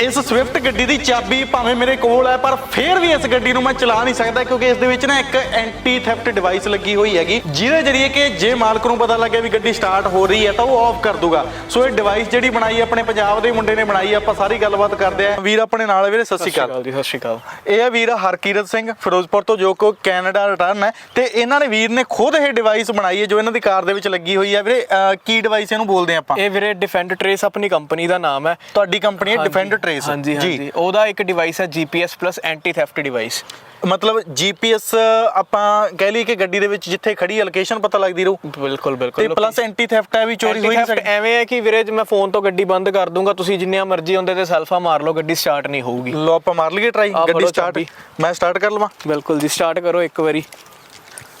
ਇਸ ਸਵਿਫਟ ਗੱਡੀ ਦੀ ਚਾਬੀ ਭਾਵੇਂ ਮੇਰੇ ਕੋਲ ਹੈ ਪਰ ਫੇਰ ਵੀ ਇਸ ਗੱਡੀ ਨੂੰ ਮੈਂ ਚਲਾ ਨਹੀਂ ਸਕਦਾ ਕਿਉਂਕਿ ਇਸ ਦੇ ਵਿੱਚ ਨਾ ਇੱਕ ਐਂਟੀ ਥੈਫਟ ਡਿਵਾਈਸ ਲੱਗੀ ਹੋਈ ਹੈਗੀ। ਜਿਹਦੇ ਜਰੀਏ ਕਿ ਜੇ ਮਾਲਕ ਨੂੰ ਪਤਾ ਲੱਗਿਆ ਵੀ ਗੱਡੀ ਸਟਾਰਟ ਹੋ ਰਹੀ ਹੈ ਤਾਂ ਉਹ ਆਫ ਕਰ ਦੂਗਾ। ਸੋ ਇਹ ਡਿਵਾਈਸ ਜਿਹੜੀ ਬਣਾਈ ਆਪਣੇ ਪੰਜਾਬ ਦੇ ਮੁੰਡੇ ਨੇ ਬਣਾਈ ਆਪਾਂ ਸਾਰੀ ਗੱਲਬਾਤ ਕਰਦੇ ਆਂ ਵੀਰ ਆਪਣੇ ਨਾਲ ਵੀਰੇ ਸਤਿ ਸ਼੍ਰੀ ਅਕਾਲ। ਜੀ ਸਤਿ ਸ਼੍ਰੀ ਅਕਾਲ। ਇਹ ਹੈ ਵੀਰ ਹਰਕੀਰਤ ਸਿੰਘ ਫਿਰੋਜ਼ਪੁਰ ਤੋਂ ਜੋ ਕੋ ਕੈਨੇਡਾ ਰਿਟਰਨ ਹੈ। ਤੇ ਇਹਨਾਂ ਨੇ ਵੀਰ ਨੇ ਖੁਦ ਇਹ ਡਿਵਾਈਸ ਬਣਾਈ ਹੈ ਜੋ ਇਹਨਾਂ ਦੀ ਕਾਰ ਦੇ ਵਿੱਚ ਲੱਗੀ ਹੋਈ ਹੈ। ਵੀਰੇ ਕੀ ਡਿਵਾਈਸ ਇਹਨੂੰ ਬੋਲਦੇ ਆਪਾਂ? ਇਹ ਵੀਰੇ ਡਿਫੈਂਡ ਟ੍ਰੇਸ ਆਪਣੀ ਕੰਪਨੀ ਦਾ ਨਾਮ ਹੈ। ਤੁਹਾਡੀ ਕੰਪਨੀ ਹੈ ਡਿਫੈਂਡ ਟ੍ਰੇਸ ਹਾਂਜੀ ਹਾਂਜੀ। ਉਹਦਾ ਇੱਕ ਡਿਵਾਈਸ ਹੈ GPS plus anti theft device ਮਤਲਬ ਜੀਪੀਐਸ ਆਪਾਂ ਕਹਿ ਲਈਏ ਕਿ ਗੱਡੀ ਦੇ ਵਿੱਚ ਜਿੱਥੇ ਖੜੀ ਹੈ ਲੋਕੇਸ਼ਨ ਪਤਾ ਲੱਗਦੀ ਰਹੂ। ਬਿਲਕੁਲ ਤੇ ਬਿਲਕੁਲ ਪਲੱਸ ਐਂਟੀ ਥੈਫਟ ਹੈ ਵੀ ਚੋਰੀ ਹੋਈ ਨਹੀਂ ਸਕਦੀ। ਐਵੇਂ ਹੈ ਕਿ ਵੀਰੇ ਜੇ ਮੈਂ ਫੋਨ ਤੋਂ ਗੱਡੀ ਬੰਦ ਕਰ ਦੂੰਗਾ ਤੁਸੀਂ ਜਿੰਨੀਆਂ ਮਰਜ਼ੀ ਹੁੰਦੇ ਤੇ ਸੈਲਫਾ ਮਾਰ ਲਓ ਗੱਡੀ ਸਟਾਰਟ ਨਹੀਂ ਹੋਊਗੀ। ਲੋ ਆਪਾਂ ਮਾਰ ਲਈਏ ਟਰਾਈ ਗੱਡੀ ਸਟਾਰਟ। ਮੈਂ ਸਟਾਰਟ ਕਰ ਲਵਾਂ। ਬਿਲਕੁਲ ਜੀ ਸਟਾਰਟ ਕਰੋ ਇੱਕ ਵਾਰੀ।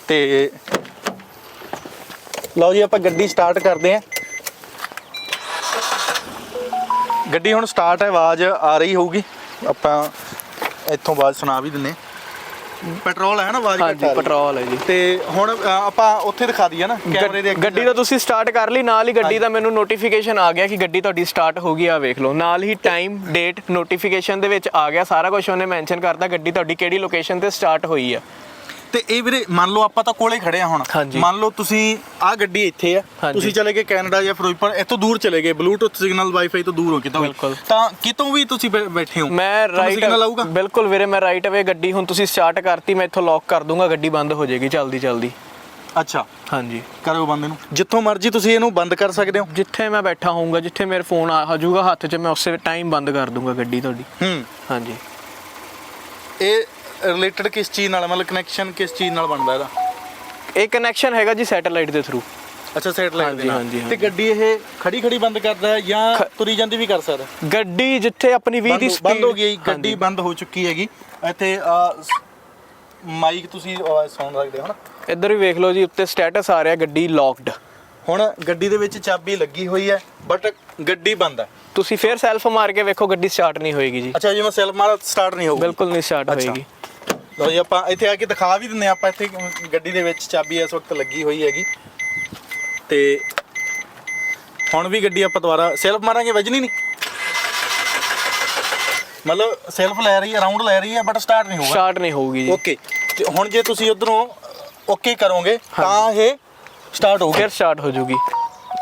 ਤੇ ਲਓ ਜੀ ਆਪਾਂ ਗੱਡੀ ਸਟਾਰਟ ਕਰਦੇ ਆਂ ਗੱਡੀ ਹੁਣ ਸਟਾਰਟ ਹੈ ਆਵਾਜ਼ ਆ ਰਹੀ ਹੋਊਗੀ। ਆਪਾਂ ਇੱਥੋਂ ਆਵਾਜ਼ ਸੁਣਾ ਵੀ ਦਿੰਨੇ ਪੈਟਰੋਲ ਹੈ ਨਾ ਆਵਾਜ਼ ਹਾਂਜੀ। ਪੈਟਰੋਲ ਹੈ ਜੀ। ਤੇ ਹੁਣ ਆਪਾਂ ਉੱਥੇ ਦਿਖਾ ਦਈਏ ਨਾ ਕੈਮਰੇ ਦੇ ਗੱਡੀ ਦਾ ਤੁਸੀਂ ਸਟਾਰਟ ਕਰ ਲਈ ਨਾਲ ਹੀ ਗੱਡੀ ਦਾ ਮੈਨੂੰ ਨੋਟੀਫਿਕੇਸ਼ਨ ਆ ਗਿਆ ਕਿ ਗੱਡੀ ਤੁਹਾਡੀ ਸਟਾਰਟ ਹੋ ਗਈ ਆ ਵੇਖ ਲਓ। ਨਾਲ ਹੀ ਟਾਈਮ ਡੇਟ ਨੋਟੀਫਿਕੇਸ਼ਨ ਦੇ ਵਿੱਚ ਆ ਗਿਆ ਸਾਰਾ ਕੁਝ ਉਹਨੇ ਮੈਂਸ਼ਨ ਕਰਤਾ ਗੱਡੀ ਤੁਹਾਡੀ ਕਿਹੜੀ ਲੋਕੇਸ਼ਨ ਤੇ ਸਟਾਰਟ ਹੋਈ ਆ ਤੇ ਇਹ ਵੀਰੇ ਮੰਨ ਲਓ ਆਪਾਂ ਤਾਂ ਕੋਲੇ ਖੜੇ ਆ ਹੁਣ। ਹਾਂਜੀ। ਮੰਨ ਲਓ ਤੁਸੀਂ ਆਹ ਗੱਡੀ ਇੱਥੇ ਆ ਹਾਂਜੀ। ਤੁਸੀਂ ਚਲੇ ਗਏ ਕੈਨੇਡਾ ਜਾਂ ਫਿਰੋਜ਼ਪੁਰ ਇੱਥੋਂ ਦੂਰ ਚਲੇ ਗਏ ਬਲੂਟੁੱਥ ਸਿਗਨਲ ਵਾਈਫਾਈ ਤੋਂ ਦੂਰ ਹੋ ਕਿਤੋਂ ਵੀ। ਬਿਲਕੁਲ। ਤਾਂ ਕਿਤੋਂ ਵੀ ਤੁਸੀਂ ਬੈ- ਬੈਠੇ ਹੋ? ਮੈਂ ਰਾਈਟ ਸਿਗਨਲ ਆਊਗਾ? ਬਿਲਕੁਲ ਵੀਰੇ ਮੈਂ ਰਾਈਟ ਅਵੇ ਗੱਡੀ ਹੁਣ ਤੁਸੀਂ ਸਟਾਰਟ ਕਰਤੀ ਮੈਂ ਇੱਥੋਂ ਲੌਕ ਕਰ ਦੂੰਗਾ ਗੱਡੀ ਬੰਦ ਹੋ ਜਾਏਗੀ ਚਲਦੀ ਚਲਦੀ। ਅੱਛਾ। ਹਾਂਜੀ। ਕਰੋ ਬੰਦੇ ਨੂੰ। ਜਿੱਥੋਂ ਮਰਜ਼ੀ ਤੁਸੀਂ ਇਹਨੂੰ ਬੰਦ ਕਰ ਸਕਦੇ ਹੋ। ਜਿੱਥੇ ਮੈਂ ਬੈਠਾ ਹੋਊਂਗਾ ਜਿੱਥੇ ਮੇਰੇ ਫੋਨ ਆ ਜਾਊਗਾ ਹੱਥ 'ਚ ਮੈਂ ਉਸੇ ਟਾਈਮ ਬੰਦ ਕਰ ਦੂੰਗਾ ਗੱਡੀ ਤੁਹਾਡੀ। ਹੂੰ। ਹਾਂਜੀ। ਇਹ ਰਿਲੇਟਡ ਕਿਸ ਚੀਜ਼ ਨਾਲ ਹੈ? ਮਤਲਬ ਕਨੈਕਸ਼ਨ ਕਿਸ ਚੀਜ਼ ਨਾਲ ਬਣਦਾ ਇਹਦਾ? ਇਹ ਕਨੈਕਸ਼ਨ ਹੈਗਾ ਜੀ ਸੈਟੇਲਾਈਟ ਦੇ ਥਰੂ ਅੱਛਾ ਸੈਟਲਾਈਟ ਦੇ ਹਾਂਜੀ, ਨਾਲ। ਹਾਂਜੀ, ਤੇ ਹਾਂਜੀ। ਗੱਡੀ ਇਹ ਖੜੀ ਖੜੀ ਬੰਦ ਕਰਦਾ ਹੈ ਜਾਂ ਤੁਰੀ ਜਾਂਦੀ ਵੀ ਕਰ ਸਕਦਾ? ਗੱਡੀ ਜਿੱਥੇ ਆਪਣੀ 20 ਦੀ ਬੰਦ ਸਪੀਡ ਬੰਦ ਹੋ ਗਈ ਗੱਡੀ ਬੰਦ ਹੋ ਚੁੱਕੀ ਹੈਗੀ। ਇੱਥੇ ਮਾਈਕ ਤੁਸੀਂ ਆਵਾਜ਼ ਸੁਣ ਸਕਦੇ ਹੋ ਨਾ? ਇੱਧਰ ਵੀ ਵੇਖ ਲਓ ਜੀ ਉੱਤੇ ਸਟੇਟਸ ਆ ਰਿਹਾ ਗੱਡੀ ਲੌਕਡ ਹੁਣ ਗੱਡੀ ਦੇ ਵਿੱਚ ਚਾਬੀ ਲੱਗੀ ਹੋਈ ਹੈ ਬਟ ਗੱਡੀ ਬੰਦ ਹੈ। ਤੁਸੀਂ ਫੇਰ ਸੈਲਫ ਮਾਰ ਕੇ ਵੇਖੋ ਗੱਡੀ ਸਟਾਰਟ ਨਹੀਂ ਹੋਏਗੀ ਜੀ। ਅੱਛਾ ਜਿਵੇਂ ਸੈਲਫ ਮਾਰ ਸਟਾਰਟ ਨਹੀਂ ਹੋਊਗੀ। ਬਿਲਕੁਲ ਨਹੀਂ ਸਟਾਰਟ ਅੱਛਾ। ਹੋਏਗੀ। ਲਓ ਜੀ ਆਪਾਂ ਇੱਥੇ ਆ ਕੇ ਦਿਖਾ ਵੀ ਦਿੰਨੇ ਆਪਾਂ ਇੱਥੇ ਗੱਡੀ ਦੇ ਵਿੱਚ ਚਾਬੀ ਇਸ ਵਕਤ ਲੱਗੀ ਹੋਈ ਹੈਗੀ। ਤੇ ਹੁਣ ਵੀ ਗੱਡੀ ਆਪਾਂ ਦੁਬਾਰਾ ਸੈਲਫ ਮਾਰਾਂਗੇ ਵੱਜਣੀ ਨਹੀਂ ਮਤਲਬ ਸੈਲਫ ਲੈ ਰਹੀ ਹੈ ਰਾਉਂਡ ਲੈ ਰਹੀ ਹੈ ਬਟ ਸਟਾਰਟ ਨਹੀਂ ਹੋਊਗਾ। ਸਟਾਰਟ ਨਹੀਂ ਹੋਊਗੀ ਜੀ। ਓਕੇ ਤੇ ਹੁਣ ਜੇ ਤੁਸੀਂ ਉਧਰੋਂ ਓਕੇ ਕਰੋਗੇ ਤਾਂ ਇਹ ਸਟਾਰਟ ਹੋਊਗੀ। ਫਿਰ ਸਟਾਰਟ ਹੋ ਜਾਊਗੀ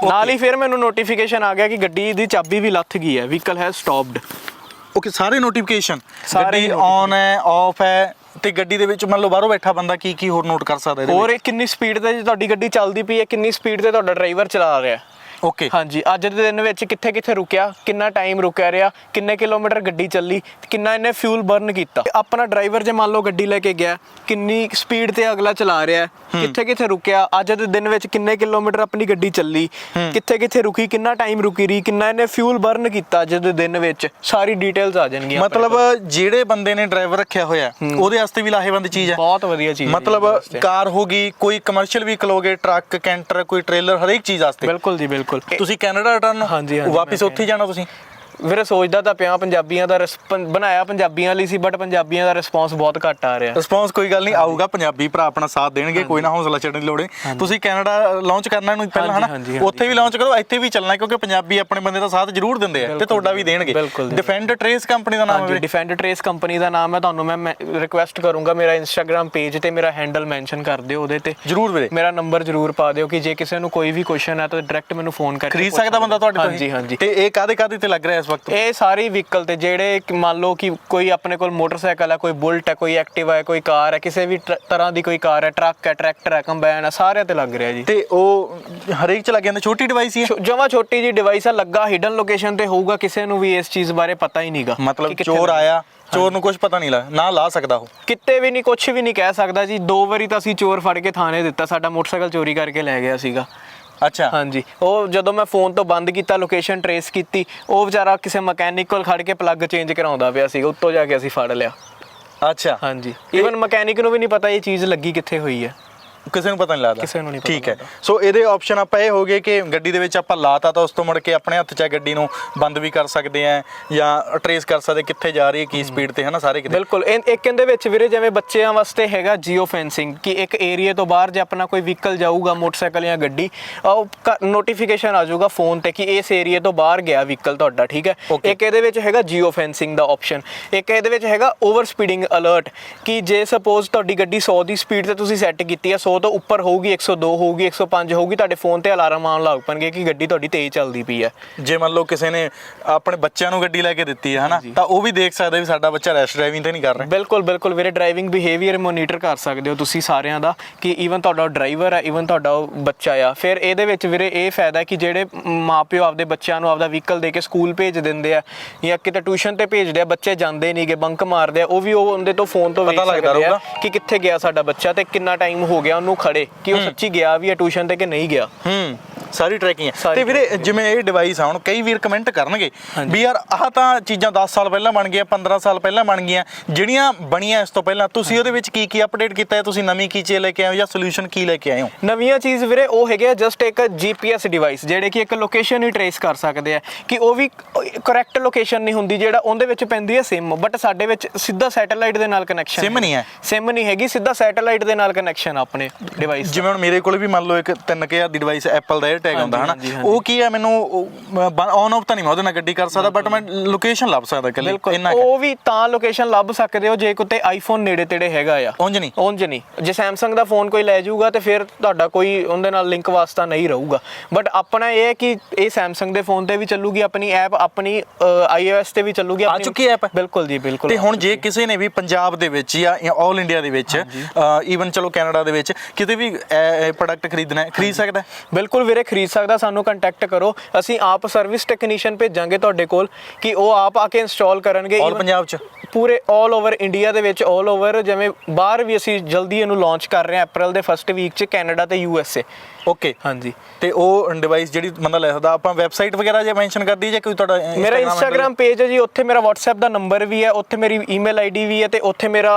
ਨਾਲ ਹੀ ਫਿਰ ਮੈਨੂੰ ਨੋਟੀਫਿਕੇਸ਼ਨ ਆ ਗਿਆ ਕਿ ਗੱਡੀ ਦੀ ਚਾਬੀ ਵੀ ਲੱਥ ਗਈ ਹੈ ਵਹੀਕਲ ਹੈ ਸਟਾਪਡ ਓਕੇ ਸਾਰੇ ਨੋਟੀਫਿਕੇਸ਼ਨ ਗੱਡੀ ਔਨ ਹੈ ਆਫ ਹੈ ਤੇ ਗੱਡੀ ਦੇ ਵਿੱਚ ਮੰਨ ਲਓ ਬਾਹਰੋਂ ਬੈਠਾ ਬੰਦਾ ਕੀ ਕੀ ਹੋਰ ਨੋਟ ਕਰ ਸਕਦਾ ਇਹਦੇ ਹੋਰ ਇਹ ਕਿੰਨੀ ਸਪੀਡ ਤੇ ਤੁਹਾਡੀ ਗੱਡੀ ਚੱਲਦੀ ਪਈ ਹੈ ਕਿੰਨੀ ਸਪੀਡ ਤੇ ਤੁਹਾਡਾ ਡਰਾਈਵਰ ਚਲਾ ਰਿਹਾ ਹੈ? ਓਕੇ ਹਾਂਜੀ ਅੱਜ ਦੇ ਦਿਨ ਵਿੱਚ ਕਿੱਥੇ ਕਿੱਥੇ ਰੁਕਿਆ ਕਿੰਨਾ ਟਾਈਮ ਰੁਕਿਆ ਰਿਹਾ ਕਿੰਨੇ ਕਿਲੋਮੀਟਰ ਗੱਡੀ ਚੱਲੀ ਕਿੰਨਾ ਇਹਨੇ ਫਿਊਲ ਬਰਨ ਕੀਤਾ। ਆਪਣਾ ਡਰਾਈਵਰ ਜੇ ਮੰਨ ਲਓ ਗੱਡੀ ਲੈ ਕੇ ਗਿਆ ਕਿੰਨੀ ਸਪੀਡ ਤੇ ਅਗਲਾ ਚਲਾ ਰਿਹਾ ਕਿੱਥੇ ਕਿੱਥੇ ਰੁਕਿਆ ਅੱਜ ਦੇ ਦਿਨ ਵਿੱਚ ਕਿੰਨੇ ਕਿਲੋਮੀਟਰ ਆਪਣੀ ਗੱਡੀ ਚੱਲੀ ਕਿੱਥੇ ਕਿੱਥੇ ਰੁਕੀ ਕਿੰਨਾ ਟਾਈਮ ਰੁਕੀ ਰਹੀ ਕਿੰਨਾ ਇਹਨੇ ਫਿਊਲ ਬਰਨ ਕੀਤਾ ਅੱਜ ਦੇ ਦਿਨ ਵਿੱਚ ਸਾਰੀ ਡਿਟੇਲਸ ਆ ਜਾਣਗੀਆਂ ਮਤਲਬ ਜਿਹੜੇ ਬੰਦੇ ਨੇ ਡਰਾਈਵਰ ਰੱਖਿਆ ਹੋਇਆ ਉਹਦੇ ਵਾਸਤੇ ਵੀ ਲਾਹੇਵੰਦ ਚੀਜ਼ ਹੈ। ਬਹੁਤ ਵਧੀਆ ਚੀਜ਼ ਮਤਲਬ। ਕਾਰ ਹੋਗੀ ਕੋਈ ਕਮਰਸ਼ੀਅਲ ਵਹੀਕਲ ਹੋਗੇ ਟਰੱਕ ਕੈਂਟਰ ਕੋਈ ਟ੍ਰੇਲਰ ਹਰੇਕ ਚੀਜ਼ ਵਾਸਤੇ। ਬਿਲਕੁਲ ਜੀ ਬਿਲਕੁਲ। ਤੁਸੀਂ ਕੈਨੇਡਾ ਰਿਟਰਨ ਹਾਂਜੀ, ਹਾਂਜੀ, ਵਾਪਿਸ ਮੈਂ ਉੱਥੇ ਹੀ ਜਾਣਾ ਤੁਸੀਂ? ਵੀਰੇ ਸੋਚਦਾ ਤਾਂ ਪਿਆ ਪੰਜਾਬੀਆਂ ਦਾ ਬਣਾਇਆ ਪੰਜਾਬੀਆਂ ਲਈ ਸੀ ਬਟ ਪੰਜਾਬੀਆਂ ਦਾ ਰਿਸਪੌਂਸ ਬਹੁਤ ਘੱਟ ਆ ਰਿਹਾ। ਰਿਸਪੌਂਸ ਕੋਈ ਗੱਲ ਨਹੀਂ ਆਊਗਾ ਪੰਜਾਬੀ ਭਰਾ ਆਪਣਾ ਸਾਥ ਦੇਣਗੇ ਕੋਈ ਨਾ ਹੌਸਲਾ ਛੱਡਣ ਦੀ ਲੋੜ ਨਹੀਂ। ਤੁਸੀਂ ਕੈਨੇਡਾ ਲਾਂਚ ਕਰਨਾ ਨੂੰ ਪਹਿਲਾਂ ਹਨਾ। ਉੱਥੇ ਵੀ ਲਾਂਚ ਕਰੋ ਇੱਥੇ ਵੀ ਚੱਲਣਾ ਕਿਉਂਕਿ ਪੰਜਾਬੀ ਆਪਣੇ ਬੰਦੇ ਦਾ ਸਾਥ ਜ਼ਰੂਰ ਦਿੰਦੇ ਆ ਤੇ ਤੁਹਾਡਾ ਵੀ ਦੇਣਗੇ। ਡਿਫੈਂਡ ਟ੍ਰੇਸ ਕੰਪਨੀ ਦਾ ਨਾਮ ਹੈ ਡਿਫੈਂਡ ਟ੍ਰੇਸ ਕੰਪਨੀ ਦਾ ਨਾਮ ਹੈ ਤੁਹਾਨੂੰ ਮੈਂ ਰਿਕੁਐਸਟ ਕਰੂੰਗਾ ਮੇਰਾ ਇੰਸਟਾਗ੍ਰam ਪੇਜ ਤੇ ਮੇਰਾ ਹੈਂਡਲ ਮੈਂਸ਼ਨ ਕਰ ਦਿਓ ਉਹਦੇ ਤੇ। ਜ਼ਰੂਰ ਵੀਰੇ। ਮੇਰਾ ਨੰਬਰ ਜ਼ਰੂਰ ਪਾ ਦਿਓ ਕਿ ਜੇ ਕਿਸੇ ਨੂੰ ਕੋਈ ਵੀ ਕੁਐਸਚਨ ਹੈ ਤਾਂ ਡਾਇਰੈਕਟ ਮੈਨੂੰ ਫੋਨ ਕਰਕੇ ਖਰੀਦ ਸਕਦਾ ਬੰਦਾ ਤੁਹਾਡੇ ਤੋਂ ਹਾਂਜੀ? ਹਾਂਜੀ। ਤੇ ਇਹ ਕਾਦੇ ਕਾਦੇ ਤੇ ਲੱਗ ਰਿਹਾ ਇਸ ਵਕਤ ਇਹ ਸਾਰੀ ਵਹੀਕਲ ਤੇ ਜਿਹੜੇ ਕਿ ਮੰਨ ਲਓ ਕਿ ਕੋਈ ਆਪਣੇ ਕੋਲ ਮੋਟਰਸਾਈਕਲ ਹੈ ਕੋਈ ਬੁਲਟ ਹੈ ਕੋਈ ਐਕਟਿਵਾ ਹੈ ਕੋਈ ਕਾਰ ਹੈ ਕਿਸੇ ਵੀ ਟਰ- ਤਰ੍ਹਾਂ ਦੀ ਕੋਈ ਕਾਰ ਹੈ ਟਰੱਕ ਹੈ ਟਰੈਕਟਰ ਹੈ ਕੰਬਾਈਨ ਹੈ ਸਾਰਿਆਂ ਤੇ ਲੱਗ ਰਿਹਾ ਜੀ। ਤੇ ਉਹ ਹਰੇਕ ਚ ਲੱਗ ਜਾਂਦਾ ਛੋਟੀ ਡਿਵਾਈਸ ਹੀ ਹੈ ਜਮਾ ਛੋਟੀ ਜੀ ਡਿਵਾਈਸ ਹੈ ਲੱਗਾ ਹਿਡਨ ਲੋਕੇਸ਼ਨ ਤੇ ਹੋਊਗਾ ਕਿਸੇ ਨੂੰ ਵੀ ਇਸ ਚੀਜ਼ ਬਾਰੇ ਪਤਾ ਹੀ ਨਹੀਂਗਾ ਮਤਲਬ ਚੋਰ ਆਇਆ ਚੋਰ ਨੂੰ ਕੁਝ ਪਤਾ ਨਹੀਂ ਲੱਗਾ ਨਾ ਲਾ ਸਕਦਾ ਉਹ। ਕਿਤੇ ਵੀ ਨਹੀਂ ਕੁਝ ਵੀ ਨਹੀਂ ਕਹਿ ਸਕਦਾ ਜੀ। ਦੋ ਵਾਰੀ ਤਾਂ ਅਸੀਂ ਚੋਰ ਫੜ ਕੇ ਥਾਣੇ ਦਿੱਤਾ ਸਾਡਾ ਮੋਟਰਸਾਈਕਲ ਚੋਰੀ ਕਰਕੇ ਲੈ ਗਿਆ ਸੀਗਾ। ਅੱਛਾ। ਹਾਂਜੀ। ਉਹ ਜਦੋਂ ਮੈਂ ਫੋਨ ਤੋਂ ਬੰਦ ਕੀਤਾ ਲੋਕੇਸ਼ਨ ਟਰੇਸ ਕੀਤੀ ਉਹ ਵਿਚਾਰਾ ਕਿਸੇ ਮਕੈਨਿਕ ਕੋਲ ਖੜ ਕੇ ਪਲੱਗ ਚੇਂਜ ਕਰਾਉਂਦਾ ਪਿਆ ਸੀ ਉੱਤੋਂ ਜਾ ਕੇ ਅਸੀਂ ਫੜ ਲਿਆ। ਅੱਛਾ। ਹਾਂਜੀ। ਈਵਨ ਮਕੈਨਿਕ ਨੂੰ ਵੀ ਨਹੀਂ ਪਤਾ ਇਹ ਚੀਜ਼ ਲੱਗੀ ਕਿੱਥੇ ਹੋਈ ਹੈ। ਕਿਸੇ ਨੂੰ ਪਤਾ ਨਹੀਂ ਲੱਗਦਾ। ਕਿਸੇ ਨੂੰ ਨਹੀਂ ਪਤਾ ਠੀਕ ਹੈ। ਸੋ ਇਹਦੇ ਆਪਸ਼ਨ ਆਪਾਂ ਇਹ ਹੋ ਗਏ ਕਿ ਗੱਡੀ ਦੇ ਵਿੱਚ ਆਪਾਂ ਲਾਤਾ ਤਾਂ ਉਸ ਤੋਂ ਮੁੜ ਕੇ ਆਪਣੇ ਹੱਥ 'ਚ ਗੱਡੀ ਨੂੰ ਬੰਦ ਵੀ ਕਰ ਸਕਦੇ ਆ ਜਾਂ ਟਰੇਸ ਕਰ ਸਕਦੇ ਕਿੱਥੇ ਜਾ ਰਹੀ ਹੈ ਕੀ ਸਪੀਡ ਤੇ ਹੈ ਨਾ ਸਾਰੇ ਕਿਤੇ। ਬਿਲਕੁਲ। ਇੱਕ ਇਹਦੇ ਵਿੱਚ ਵੀਰੇ ਜਿਵੇਂ ਬੱਚਿਆਂ ਵਾਸਤੇ ਹੈਗਾ ਜੀਓ ਫੈਂਸਿੰਗ ਕਿ ਇੱਕ ਏਰੀਆ ਤੋਂ ਬਾਹਰ ਜੇ ਆਪਣਾ ਕੋਈ ਵਹੀਕਲ ਜਾਊਗਾ ਮੋਟਰਸਾਈਕਲ ਜਾਂ ਗੱਡੀ ਉਹ ਨੋਟੀਫਿਕੇਸ਼ਨ ਆ ਜਾਊਗਾ ਫੋਨ ਤੇ ਕਿ ਇਸ ਏਰੀਆ ਤੋਂ ਬਾਹਰ ਗਿਆ ਵਹੀਕਲ ਤੁਹਾਡਾ ਠੀਕ ਹੈ. ਇੱਕ ਇਹਦੇ ਵਿੱਚ ਹੈਗਾ ਜੀਓ ਫੈਂਸਿੰਗ ਦਾ ਆਪਸ਼ਨ ਇੱਕ ਇਹਦੇ ਵਿੱਚ ਹੈਗਾ ਓਵਰ ਸਪੀਡਿੰਗ ਅਲਰਟ ਕਿ ਜੇ ਸਪੋਜ਼ ਤੁਹਾਡੀ ਗੱਡੀ 100 ਦੀ ਸਪੀਡ ਤੇ ਤੁਸੀਂ ਸੈੱਟ ਕੀਤੀ ਹੈ 100 ਤੋਂ ਉੱਪਰ ਹੋਊਗੀ 102 ਹੋਊਗੀ 105 ਹੋਊਗੀ ਤੁਹਾਡੇ ਫੋਨ ਤੇ ਅਲਾਰਮ ਆਉਣ ਲੱਗ ਪਣਗੇ ਕਿ ਗੱਡੀ ਤੁਹਾਡੀ ਤੇਜ਼ ਚੱਲਦੀ ਪਈ ਹੈ। ਜੇ ਮੰਨ ਲਓ ਕਿਸੇ ਨੇ ਆਪਣੇ ਬੱਚਿਆਂ ਨੂੰ ਗੱਡੀ ਲੈ ਕੇ ਦਿੱਤੀ ਹੈ ਹਨਾ? ਤਾਂ ਉਹ ਵੀ ਦੇਖ ਸਕਦਾ ਵੀ ਸਾਡਾ ਬੱਚਾ ਰੈਸ਼ ਡਰਾਈਵਿੰਗ ਤੇ ਨਹੀਂ ਕਰ ਰਿਹਾ। ਬਿਲਕੁਲ ਬਿਲਕੁਲ ਵੀਰੇ ਡਰਾਈਵਿੰਗ ਬਿਹੇਵੀਅਰ ਮੋਨੀਟਰ ਕਰ ਸਕਦੇ ਹੋ ਤੁਸੀਂ ਸਾਰਿਆਂ ਦਾ ਕਿ ਈਵਨ ਤੁਹਾਡਾ ਡਰਾਈਵਰ ਹੈ ਈਵਨ ਤੁਹਾਡਾ ਬੱਚਾ ਆ। ਫਿਰ ਇਹਦੇ ਵਿੱਚ ਵੀਰੇ ਇਹ ਫਾਇਦਾ ਕਿ ਜਿਹੜੇ ਮਾਪਿਓ ਆਪਦੇ ਬੱਚਿਆਂ ਨੂੰ ਆਪਦਾ ਵਹੀਕਲ ਦੇ ਕੇ ਸਕੂਲ ਭੇਜ ਦਿੰਦੇ ਆ ਜਾਂ ਕਿਤੇ ਟਿਊਸ਼ਨ ਤੇ ਭੇਜਦੇ ਆ ਬੱਚੇ ਜਾਂਦੇ ਨਹੀਂਗੇ ਬੰਕ ਮਾਰਦੇ ਆ ਉਹ ਵੀ ਉਹ ਉਹਦੇ ਤੋਂ ਫੋਨ ਤੋਂ ਵੇਖ ਸਕਦੇ ਆ। ਕਿ ਕਿੱਥੇ ਗਿਆ ਸਾਡਾ ਬੱਚਾ ਤੇ ਕਿੰਨਾ ਟਾਈਮ ਹੋ ਗਿਆ ਉਹਨੂੰ ਖੜੇ ਕਿ ਉਹ ਸੱਚੀ ਗਿਆ ਵੀ ਹੈ ਟਿਊਸ਼ਨ ਤੇ ਕਿ ਨਹੀਂ ਗਿਆ। ਹੂੰ। ਸਾਰੀ ਟਰੈਕਿੰਗ ਹੈ। ਤੇ ਵੀਰੇ ਜਿਵੇਂ ਇਹ ਡਿਵਾਈਸ ਆ ਹੁਣ ਕਈ ਵੀਰ ਕਮੈਂਟ ਕਰਨਗੇ ਵੀ ਯਾਰ ਆਹ ਤਾਂ ਚੀਜ਼ਾਂ 10 ਸਾਲ ਪਹਿਲਾਂ ਬਣ ਗਈਆਂ 15 ਸਾਲ ਪਹਿਲਾਂ ਬਣ ਗਈਆਂ ਜਿਹੜੀਆਂ ਬਣੀਆਂ ਇਸ ਤੋਂ ਪਹਿਲਾਂ ਤੁਸੀਂ ਉਹਦੇ ਵਿੱਚ ਕੀ ਕੀ ਅਪਡੇਟ ਕੀਤਾ ਹੈ? ਤੁਸੀਂ ਨਵੀਂ ਕੀ ਚੀਜ਼ ਲੈ ਕੇ ਆਏ ਹੋ ਜਾਂ ਸੋਲੂਸ਼ਨ ਕੀ ਲੈ ਕੇ ਆਏ ਹੋ? ਨਵੀਆਂ ਚੀਜ਼ ਵੀਰੇ ਉਹ ਹੈਗੇ ਆ ਜਸਟ ਇੱਕ GPS ਡਿਵਾਈਸ ਜਿਹੜੇ ਕਿ ਇੱਕ ਲੋਕੇਸ਼ਨ ਹੀ ਟਰੇਸ ਕਰ ਸਕਦੇ ਆ ਕਿ ਉਹ ਵੀ ਕਰੈਕਟ ਲੋਕੇਸ਼ਨ ਨਹੀਂ ਹੁੰਦੀ ਜਿਹੜਾ ਉਹਦੇ ਵਿੱਚ ਪੈਂਦੀ ਹੈ SIM ਬਟ ਸਾਡੇ ਵਿੱਚ ਸਿੱਧਾ ਸੈਟੇਲਾਈਟ ਦੇ ਨਾਲ ਕਨੈਕਸ਼ਨ SIM ਨਹੀਂ ਹੈ? SIM ਨਹੀਂ ਹੈਗੀ ਸਿੱਧਾ ਸੈਟੇਲਾਈਟ ਦੇ ਨਾਲ ਕਨੈਕਸ਼ਨ ਆਪਣੇ ਡਿਵਾਈਸ ਜਿਵੇਂ ਹੁਣ ਮੇਰੇ ਕੋਲ ਵੀ ਮੰਨ ਲਓ ਇੱਕ 3000 ਦੀ ਡਿਵਾਈਸ ਐਪਲ ਦਾ ਟੈਗ ਹੁੰਦਾ ਹਨਾ। ਉਹ ਕੀ ਹੈ ਮੈਨੂੰ ਔਨ ਆਫ ਤਾਂ ਨਹੀਂ ਮੈਂ ਉਹਦੇ ਨਾਲ ਗੱਡੀ ਕਰ ਸਕਦਾ ਬਟ ਮੈਂ ਲੋਕੇਸ਼ਨ ਲੱਭ ਸਕਦਾ ਇਕੱਲੀ ਬਿਲਕੁਲ ਇੰਨਾ ਕੁ। ਉਹ ਵੀ ਤਾਂ ਲੋਕੇਸ਼ਨ ਲੱਭ ਸਕਦੇ ਹੋ ਜੇ ਕਿਤੇ ਆਈਫੋਨ ਨੇੜੇ ਤੇੜੇ ਹੈਗਾ ਆ ਉਂਝ ਨਹੀਂ ਉਂਝ ਨਹੀਂ ਜੇ Samsung ਦਾ ਫੋਨ ਕੋਈ ਲੈ ਜਾਊਗਾ ਤੇ ਫਿਰ ਤੁਹਾਡਾ ਕੋਈ ਉਹਦੇ ਨਾਲ ਲਿੰਕ ਵਾਸਤਾ ਨਹੀਂ ਰਹੂਗਾ ਬਟ ਆਪਣਾ ਇਹ ਹੈ ਕਿ ਇਹ Samsung ਦੇ ਫੋਨ ਤੇ ਵੀ ਚੱਲੂਗੀ ਆਪਣੀ ਐਪ ਆਪਣੀ iOS ਤੇ ਵੀ ਚੱਲੂਗੀ ਆ ਚੁੱਕੀ app? ਬਿਲਕੁਲ ਜੀ ਬਿਲਕੁਲ ਤੇ ਹੁਣ ਜੇ ਕਿਸੇ ਨੇ ਵੀ ਪੰਜਾਬ ਦੇ ਵਿੱਚ ਜਾਂ ਆਲ ਇੰਡੀਆ ਦੇ ਵਿੱਚ ਈਵਨ ਚਲੋ ਕੈਨੇਡਾ ਦੇ ਵਿੱਚ ਕਿਤੇ ਵੀ ਪ੍ਰੋਡਕਟ ਖਰੀਦਣਾ ਹੈ ਖਰੀਦ ਸਕਦਾ? ਬਿਲਕੁਲ ਵੀਰੇ ਖਰੀਦ ਸਕਦਾ ਸਾਨੂੰ ਕੰਟੈਕਟ ਕਰੋ। ਅਸੀਂ ਆਪ ਸਰਵਿਸ ਟੈਕਨੀਸ਼ੀਅਨ ਭੇਜਾਂਗੇ ਤੁਹਾਡੇ ਕੋਲ ਕਿ ਉਹ ਆਪ ਆ ਕੇ ਇੰਸਟਾਲ ਕਰਨਗੇ। ਆਲ ਪੰਜਾਬ ਚ? ਪੂਰੇ 올 ਓਵਰ ਇੰਡੀਆ ਦੇ ਵਿੱਚ 올 ਓਵਰ ਜਿਵੇਂ ਬਾਹਰ ਵੀ ਅਸੀਂ ਜਲਦੀ ਇਹਨੂੰ ਲਾਂਚ ਕਰ ਰਹੇ ਹਾਂ ਅਪ੍ਰੈਲ ਦੇ ਫਸਟ ਵੀਕ 'ਚ ਕੈਨੇਡਾ ਤੇ ਯੂ ਐਸ ਏ ਓਕੇ ਹਾਂਜੀ। ਤੇ ਉਹ ਡਿਵਾਈਸ ਜਿਹੜੀ ਬੰਦਾ ਲੈ ਸਕਦਾ ਆਪਾਂ ਵੈਬਸਾਈਟ ਵਗੈਰਾ ਜੇ ਮੈਂਸ਼ਨ ਕਰ ਦਈਏ ਜਾਂ ਕੋਈ ਤੁਹਾਡਾ ਮੇਰਾ ਇੰਸਟਾਗ੍ਰam ਪੇਜ ਹੈ ਜੀ ਉੱਥੇ ਮੇਰਾ WhatsApp ਦਾ ਨੰਬਰ ਵੀ ਹੈ ਉੱਥੇ ਮੇਰੀ ਈਮੇਲ ਆਈਡੀ ਵੀ ਹੈ ਤੇ ਉੱਥੇ ਮੇਰਾ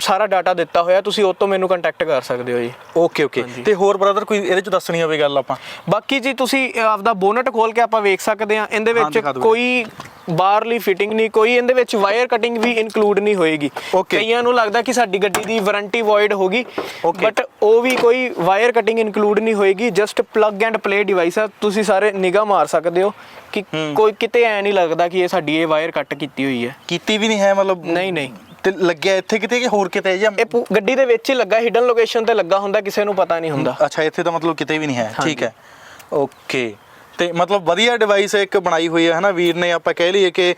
ਸਾਰਾ ਡਾਟਾ ਦਿੱਤਾ ਹੋਇਆ ਤੁਸੀਂ ਉਹ ਤੋਂ ਮੈਨੂੰ ਕੰਟੈਕਟ ਕਰ ਸਕਦੇ ਹੋ ਜੀ। ਓਕੇ ਓਕੇ ਤੇ ਹੋਰ ਬ੍ਰਦਰ ਕੋਈ ਇਹਦੇ ਚ ਦੱਸਣੀ ਹੋਵੇ ਗੱਲ ਆਪਾਂ? ਬਾਕੀ ਜੀ ਤੁਸੀਂ ਆਪਦਾ ਬੋਨਟ ਖੋਲ ਕੇ ਆਪਾਂ ਵੇਖ ਸਕਦੇ ਹਾਂ ਇਹਦੇ ਵਿੱਚ। ਕੋਈ ਬਾਹਰਲੀ ਫਿਟਿੰਗ ਨਹੀਂ ਕੋਈ ਇਹਦੇ ਵਿੱਚ ਵਾਇਰ ਕਟਿੰਗ ਵੀ ਇਨਕਲੂਡ ਨਹੀਂ ਹੋਏਗੀ. ਕਈਆਂ ਨੂੰ ਲੱਗਦਾ ਕਿ ਸਾਡੀ ਗੱਡੀ ਦੀ ਵਾਰੰਟੀ ਵੋਇਡ ਹੋਗੀ. ਬਟ ਉਹ ਵੀ ਕੋਈ ਵਾਇਰ ਕਟਿੰਗ ਇਨਕਲੂਡ ਨਹੀਂ ਹੋਏਗੀ just plug and play device ਆ ਤੁਸੀਂ ਸਾਰੇ ਨਿਗਾਹ ਮਾਰ ਸਕਦੇ ਹੋ ਕਿ ਕੋਈ ਕਿਤੇ ਐ ਨਹੀਂ ਲੱਗਦਾ ਕਿ ਇਹ ਸਾਡੀ ਇਹ ਵਾਇਰ ਕੱਟ ਕੀਤੀ ਹੋਈ ਹੈ। ਕੀਤੀ ਵੀ ਨਹੀਂ ਹੈ ਮਤਲਬ ਨਹੀਂ ਨਹੀਂ। ਤੇ ਲੱਗਿਆ ਇੱਥੇ ਕਿਤੇ ਕਿ ਹੋਰ ਕਿਤੇ ਜਾਂ ਇਹ ਪੂ- ਗੱਡੀ ਦੇ ਵਿੱਚ ਹੀ ਲੱਗਾ ਹਿਡਨ ਲੋਕੇਸ਼ਨ ਤੇ ਲੱਗਾ ਹੁੰਦਾ ਕਿਸੇ ਨੂੰ ਪਤਾ ਨਹੀਂ ਹੁੰਦਾ। ਅੱਛਾ ਇੱਥੇ ਤਾਂ ਮਤਲਬ ਕਿਤੇ ਵੀ ਨਹੀਂ ਹੈ ਠੀਕ ਹੈ। ਓਕੇ ਤੇ ਮਤਲਬ ਵਧੀਆ ਡਿਵਾਈਸ ਇੱਕ ਬਣਾਈ ਹੋਈ ਹੈ ਹਨਾ ਵੀਰ ਨੇ ਆਪਾਂ ਕਹਿ ਲਈਏ ਕਿ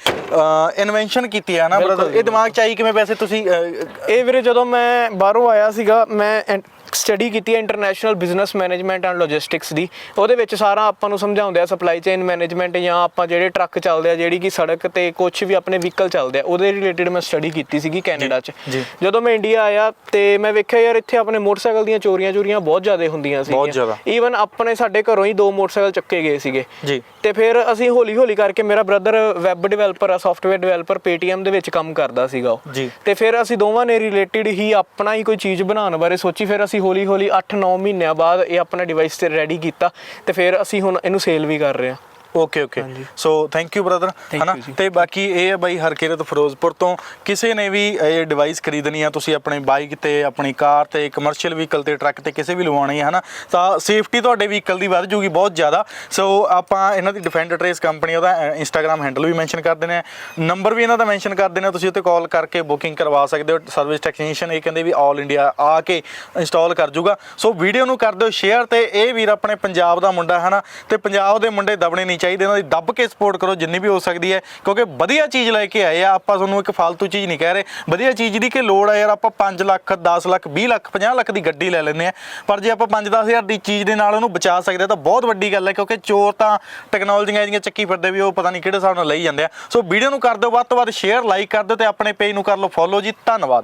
ਇਨਵੈਂਸ਼ਨ ਕੀਤੀ ਹੈ ਨਾ ਬ੍ਰਦਰ ਇਹ ਦਿਮਾਗ ਚ ਆਈ ਕਿਵੇਂ ਵੈਸੇ ਤੁਸੀਂ ਅਹ, ਇਹ ਵੀਰੇ ਜਦੋਂ ਮੈਂ ਬਾਹਰੋਂ ਆਇਆ ਸੀਗਾ ਮੈਂ ਸਟੱਡੀ ਕੀਤੀ ਹੈ international business management and logistics ਦੀ ਉਹਦੇ ਵਿੱਚ ਸਾਰਾ ਆਪਾਂ ਨੂੰ ਸਮਝਾਉਂਦੇ ਆ ਸਪਲਾਈ ਚੇਨ ਮੈਨੇਜਮੈਂਟ ਜਾਂ ਆਪਾਂ ਜਿਹੜੇ ਟਰੱਕ ਚੱਲਦੇ ਆ ਜਿਹੜੀ ਕਿ ਸੜਕ ਤੇ ਕੁਝ ਵੀ ਆਪਣੇ ਵਹੀਕਲ ਚੱਲਦੇ ਆ ਉਹਦੇ ਰਿਲੇਟਡ ਮੈਂ ਸਟੱਡੀ ਕੀਤੀ ਸੀਗੀ ਕੈਨੇਡਾ 'ਚ। ਜਦੋਂ ਮੈਂ ਇੰਡੀਆ ਆਇਆ ਤੇ ਮੈਂ ਵੇਖਿਆ ਯਾਰ ਇੱਥੇ ਆਪਣੇ ਮੋਟਰਸਾਈਕਲ ਦੀਆਂ ਚੋਰੀਆਂ ਚੋਰੀਆਂ ਬਹੁਤ ਜ਼ਿਆਦਾ ਹੁੰਦੀਆਂ ਸੀ ਬਹੁਤ ਜ਼ਿਆਦਾ। ਈਵਨ ਆਪਣੇ ਸਾਡੇ ਘਰੋਂ ਹੀ ਦੋ ਮੋਟਰਸਾਈਕਲ ਚੱਕੇ ਗਏ ਸੀਗੇ ਜੀ। ਤੇ ਫਿਰ ਅਸੀਂ ਹੌਲੀ ਹੌਲੀ ਕਰਕੇ ਮੇਰਾ ਬ੍ਰਦਰ ਵੈਬ ਡਿਵੈਲਪਰ ਆ ਸੌਫਟਵੇਅਰ ਡਿਵੈਲਪਰ Paytm ਦੇ ਵਿੱਚ ਕੰਮ ਕਰਦਾ ਸੀਗਾ ਉਹ ਜੀ। ਤੇ ਫਿਰ ਅਸੀਂ ਦੋਵਾਂ ਨੇ ਰਿਲੇਟਡ ਹੀ ਆਪਣਾ ਹੀ ਕੋਈ ਚੀਜ਼ ਬਣਾਉਣ ਬਾਰੇ ਸੋਚੀ ਫਿਰ ਅਸੀਂ ਹੌਲੀ ਹੌਲੀ 8-9 ਮਹੀਨਿਆਂ ਬਾਅਦ ਇਹ ਆਪਣਾ ਡਿਵਾਈਸ ਤੇ ਰੈਡੀ ਕੀਤਾ ਤੇ ਫਿਰ ਅਸੀਂ ਹੁਣ ਇਹਨੂੰ ਸੇਲ ਵੀ ਕਰ ਰਹੇ ਹਾਂ। Okay okay so thank you brother ਹਨਾ। ਤੇ ਬਾਕੀ ਇਹ ਹੈ ਬਾਈ ਹਰਕਿਰਤ ਫਿਰੋਜ਼ਪੁਰ ਤੋਂ ਕਿਸੇ ਨੇ ਵੀ ਇਹ ਡਿਵਾਈਸ ਖਰੀਦਣੀ ਆ ਤੁਸੀਂ ਆਪਣੇ ਬਾਈਕ ਤੇ ਆਪਣੀ ਕਾਰ ਤੇ ਕਮਰਸ਼ੀਅਲ ਵਹੀਕਲ ਤੇ ਟਰੱਕ ਤੇ ਕਿਸੇ ਵੀ ਲਵਾਉਣੀ ਹੈ ਹਨਾ ਤਾਂ ਸੇਫਟੀ ਤੁਹਾਡੇ ਵਹੀਕਲ ਦੀ ਵੱਧ ਜੂਗੀ ਬਹੁਤ ਜ਼ਿਆਦਾ ਸੋ ਆਪਾਂ ਇਹਨਾਂ ਦੀ ਡਿਫੈਂਡ ਟਰੇਸ ਕੰਪਨੀ ਉਹਦਾ ਇੰਸਟਾਗ੍ਰam ਹੈਂਡਲ ਵੀ ਮੈਂਸ਼ਨ ਕਰ ਦਿੰਦੇ ਆ ਨੰਬਰ ਵੀ ਇਹਨਾਂ ਦਾ ਮੈਂਸ਼ਨ ਕਰ ਦਿੰਦੇ ਆ ਤੁਸੀਂ ਉੱਤੇ ਕਾਲ ਕਰਕੇ ਬੁਕਿੰਗ ਕਰਵਾ ਸਕਦੇ ਹੋ ਸਰਵਿਸ ਟੈਕਨੀਸ਼ੀਅਨ ਇਹ ਕਹਿੰਦੇ ਵੀ ਆਲ ਇੰਡੀਆ ਆ ਕੇ ਇੰਸਟਾਲ ਕਰ ਜੂਗਾ ਸੋ ਵੀਡੀਓ ਨੂੰ ਕਰ ਦਿਓ ਸ਼ੇਅਰ ਤੇ ਇਹ ਵੀਰ ਆਪਣੇ ਪੰਜਾਬ ਦਾ ਮੁੰਡਾ ਹੈ ਨਾ ਤੇ ਪੰਜਾਬ ਦੇ ਮੁੰਡੇ ਦਬਣੇ ਨਹੀਂ ਚਾਹੀਦੇ ਇਹਨਾਂ ਦੀ ਦੱਬ ਕੇ ਸਪੋਰਟ ਕਰੋ, ਜਿੰਨੀ ਵੀ ਹੋ ਸਕਦੀ ਹੈ, ਕਿਉਂਕਿ ਵਧੀਆ ਚੀਜ਼ ਲੈ ਕੇ ਆਏ ਆ, ਆਪਾਂ ਤੁਹਾਨੂੰ ਇੱਕ ਫालतू ਚੀਜ਼ ਨਹੀਂ ਕਹਿ ਰਹੇ। ਵਧੀਆ ਚੀਜ਼ ਦੀ ਕਿ ਲੋੜ ਆ ਯਾਰ, ਆਪਾਂ 5 ਲੱਖ 10 ਲੱਖ 20 ਲੱਖ 50 ਲੱਖ ਦੀ ਗੱਡੀ ਲੈ ਲੈਂਦੇ ਆ। ਪਰ ਜੇ ਆਪਾਂ 5-10 ਹਜ਼ਾਰ ਦੀ ਚੀਜ਼ ਦੇ ਨਾਲ ਉਹਨੂੰ ਬਚਾ ਸਕਦੇ ਆ, ਤਾਂ ਬਹੁਤ ਵੱਡੀ ਗੱਲ ਹੈ, ਕਿਉਂਕਿ ਚੋਰ ਤਾਂ ਟੈਕਨੋਲੋਜੀਆਂ ਇਹਦੀਆਂ ਚੱਕੀ ਫਿਰਦੇ ਵੀ, ਉਹ ਪਤਾ ਨਹੀਂ ਕਿਹੜੇ ਹਿਸਾਬ ਨਾਲ ਲਈ ਜਾਂਦੇ ਆ। ਸੋ ਵੀਡੀਓ ਨੂੰ ਕਰ ਦਿਓ, ਵੱਧ ਤੋਂ ਵੱਧ ਸ਼ੇਅਰ ਲਾਈਕ ਕਰ ਦਿਓ ਤੇ ਆਪਣੇ ਪੇਜ ਨੂੰ ਕਰ ਲਓ ਫੋਲੋ ਜੀ, ਧੰਨਵਾਦ।